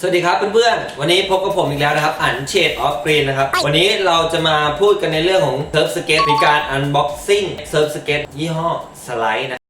สวัสดีครับเพื่อนๆ วันนี้พบกับผมอีกแล้วนะครับ อันเชดออฟกรีนนะครับ วันนี้เราจะมาพูดกันในเรื่องของเซิร์ฟสเก็ตมีการอันบ็อกซิ่งเซิร์ฟสเก็ตยี่ห้อสไลด์นะ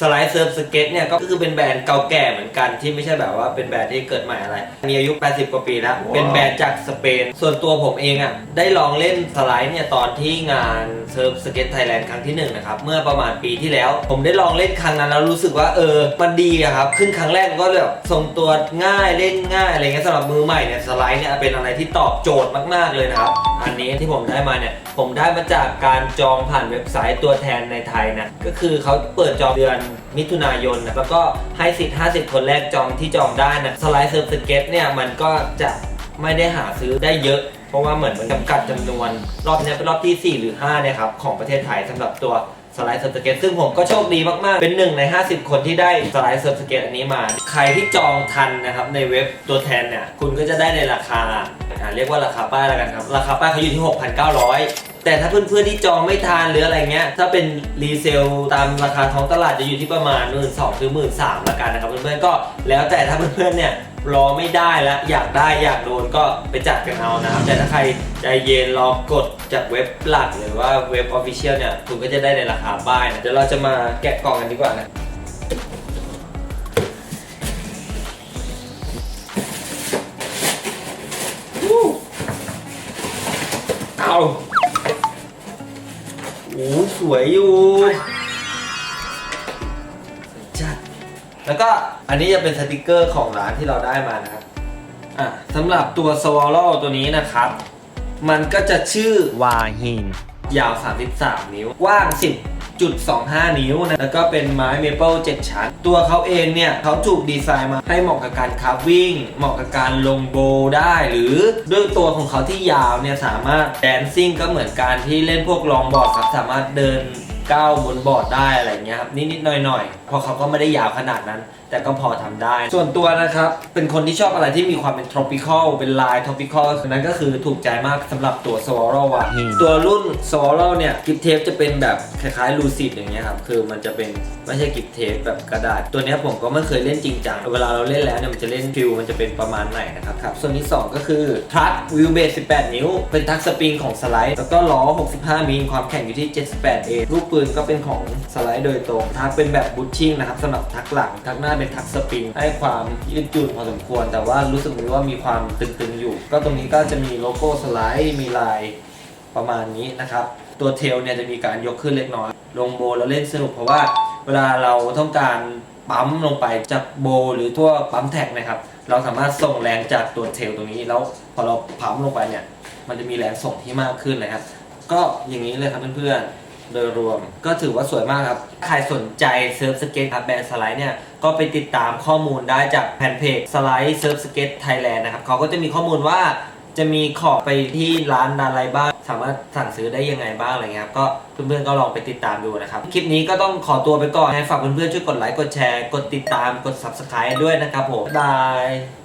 สไลด์เซิร์ฟสเก็ตเนี่ยก็คือเป็นแบรนด์เก่าแก่เหมือนกันที่ไม่ใช่แบบว่าเป็นแบรนด์ที่เกิดใหม่อะไร มีอายุ 80 กว่าปีแล้ว เป็นแบรนด์จากสเปน ส่วนตัวผมเองอะได้ลองเล่นสไลด์เนี่ยตอนที่งานเซิร์ฟสเก็ตไทยแลนด์ครั้งที่หนึ่งนะครับเมื่อประมาณปีที่แล้ว ผมได้ลองเล่นครั้งนั้นแล้วรู้สึกว่าเออมันดีอะครับขึ้นครั้งแรกก็แบบทรงตัวง่ายเล่นง่ายอะไรเงี้ยสำหรับมือใหม่เนี่ยสไลด์เนี่ยเป็นอะไรที่ตอบโจทย์มากๆเลยนะครับอันนี้ที่ผมได้มาเนี่ยผมได้มาจากการจองผ่านเว็บไซต์ตัวแทนในไทยนะก็คือเขาเปิดจองเดือนมิถุนายนนะแล้วก็ให้สิทธิ์ 50 คนแรกจองที่จองได้นะสไลด์เซิร์ฟสเก็ตเนี่ยมันก็จะไม่ได้หาซื้อได้เยอะ เพราะว่าเหมือนมันจำกัดจำนวน รอบนี้เป็นรอบที่ 4 หรือ5นี่ยครับของประเทศไทยสำหรับตัวสไลด์เซิร์ฟสเก็ตซึ่งผมก็โชคดีมาก ๆ เป็นหนึ่งใน 50 คนที่ได้สไลด์เซิร์ฟสเก็ตอันนี้มา ใครที่จองทันนะครับในเว็บตัวแทนเนี่ยคุณก็จะได้ในราคาอ่าเรียกว่าราคาป้ายแล้วกันครับ ราคาป้ายเขาอยู่ที่ 6,900 แต่ถ้าเพื่อนๆที่จองไม่ทันหรืออะไรเงี้ย ถ้าเป็นรีเซลตามราคาท้องตลาดจะอยู่ที่ประมาณ 1 2ื่นหรือหมื่นสามละกันนะครับเพื่อนๆก็แล้วแต่ถ้าเพื่อนๆเนี่ยรอไม่ได้แล้วอยากได้อยากโดนก็ไปจัดกันเอานะครับ แต่ถ้าใครใจเย็นรอกดจากเว็บหลักหรือว่าเว็บออฟฟิเชียลเนี่ยคุณก็จะได้ในราคาป้ายนะเดี๋ยวเราจะมาแกะกล่องกันดีกว่านะเอา สวยอยู่ จัด แล้วก็อันนี้จะเป็นสติกเกอร์ของร้านที่เราได้มานะครับ อะสำหรับตัว s w a l l o w ตัวนี้นะครับ มันก็จะชื่อวาฮิน ยาว 33 นิ้วกว้าง 10.25 นิ้วนะแล้วก็เป็นไม้เมเปิล7ชั้น ตัวเขาเองเนี่ยเขาถูกดีไซน์มาให้เหมาะกับการคาร์วิ่งเหมาะกับการลงโบได้ หรือด้วยตัวของเขาที่ยาวเนี่ยสามารถแดนซิ่งก็เหมือนการที่เล่นพวกลองบอร์ดครับสามารถเดินก้าวบนบอร์ดได้อะไรเงี้ยครับนิดๆหน่อยๆ เพราะเขาก็ไม่ได้ยาวขนาดนั้น แต่ก็พอทำได้ ส่วนตัวนะครับ เป็นคนที่ชอบอะไรที่มีความเป็น tropical เป็นลาย tropical นั้นก็คือถูกใจมากสำหรับตัว Swallow อะ อืม ตัวรุ่น Swallow เนี่ยกิฟเทปจะเป็นแบบคล้ายๆ Lucid อย่างเงี้ยครับ คือมันจะเป็นไม่ใช่กิฟเทปแบบกระดาษ ตัวเนี้ยผมก็ไม่เคยเล่นจริงจัง เวลาเราเล่นแล้วเนี่ยมันจะเล่นฟิลมันจะเป็นประมาณไหนนะครับครับ ส่วนที่ 2 ก็คือทัชวิวเบส18 นิ้ว เป็นทัชสปริงของสไลด์ แล้วก็ล้อ 65มิลความแข็งอยู่ที่ 78เอลูกปืนก็เป็นของสไลด์โดยตรงทักเป็นแบบบูทชิ่งนะครับสำหรับทักหลังทักหน้าเป็นทักสปริงให้ความยืดหยุ่นพอสมควร แต่ว่ารู้สึกว่ามีความตึงๆอยู่ ก็ตรงนี้ก็จะมีโลโก้สไลด์มีลายประมาณนี้นะครับ ตัวเทลเนี่ยจะมีการยกขึ้นเล็กน้อย ลงโบว์แล้วเล่นสนุกเพราะว่าเวลาเราต้องการปั๊มลงไปจากโบว์หรือทั่วปั๊มแท็กนะครับ เราสามารถส่งแรงจากตัวเทลตรงนี้แล้วพอเราปั๊มลงไปเนี่ย มันจะมีแรงส่งที่มากขึ้นเลยครับ ก็อย่างนี้เลยครับเพื่อนๆ โดยรวมก็ถือว่าสวยมากครับ ใครสนใจเซิร์ฟสเก็ตครับแบรนด์สไลด์เนี่ย ก็ไปติดตามข้อมูลได้จากแฟนเพจสไลด์เซิร์ฟสเก็ตไทยแลนด์นะครับเขาก็จะมีข้อมูลว่าจะมีของไปที่ร้านอะไรบ้าง สามารถสั่งซื้อได้ยังไงบ้างอะไรเงี้ยครับก็เพื่อนๆก็ลองไปติดตามดูนะครับ คลิปนี้ก็ต้องขอตัวไปก่อนให้ฝากเพื่อนๆช่วยกดไลค์กดแชร์ กดติดตามกด subscribe ด้วยนะครับผมบ๊ายบาย